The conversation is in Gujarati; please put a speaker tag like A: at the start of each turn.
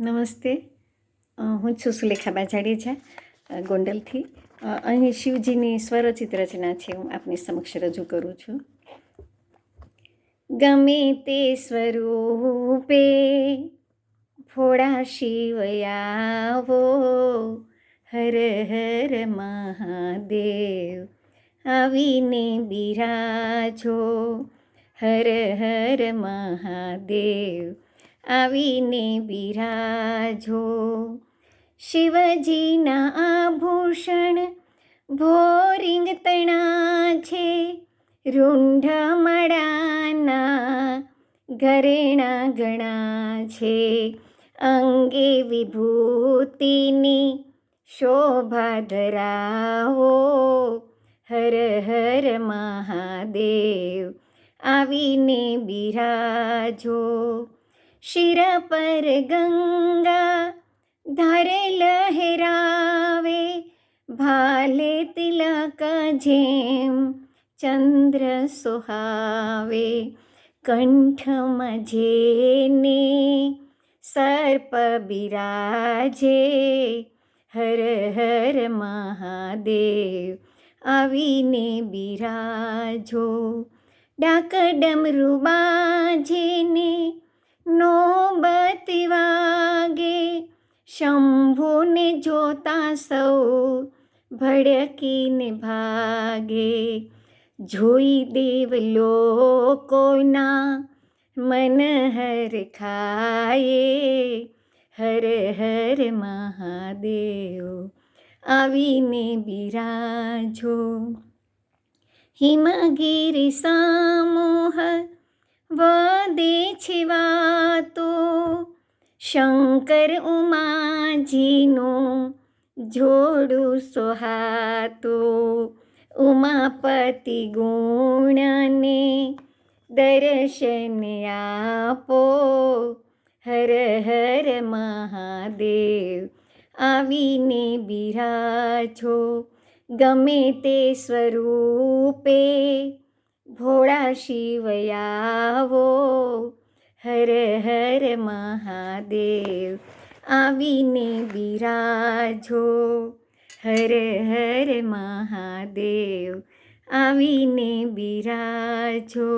A: નમસ્તે. હું છું સુલેખા જાડેજા અ, ગોંડલથી. અહીં શિવજીની સ્વરચિત રચના છે હું આપની સમક્ષ રજૂ કરું છું. ગમે તે સ્વરૂપે ફોડા શિવયાવો હર હર મહાદેવ. આવીને બિરાજો હર હર મહાદેવ. આવીને બિરાજો. શિવજીના આભૂષણ ભોરિંગ તણા છે. રૂંઢ મળાના ઘરેણા ગણા છે. અંગે વિભૂતિની શોભા ધરાવો. હર હર મહાદેવ, આવીને બિરાજો. શિર પર ગંગા ધારે લહેરાવે, ભાલે તિલક જેમ ચંદ્ર સુહાવે. કંઠ મજેને સર્પ બિરાજે, હર હર મહાદેવ આવીને બિરાજો. ડાક ડમરુ શંભુને જોતા સૌ ભડકીને ભાગે. જોઈ દેવ લોકોના મન હર ખાયે. હર હર મહાદેવ, આવીને બિરાજો. હિમગીરી સામોહ વદે છે વાતો શંકર ઉમાજીનું જોડું સોહાતું. ઉમાપતિ ગુણને દર્શન આપો. હર હર મહાદેવ, આવીને બિરાજો. ગમે તે સ્વરૂપે ભોળા શિવયાવો. હર હર મહાદેવ આવીને બિરાજો. હર હર મહાદેવ આવીને બિરાજો.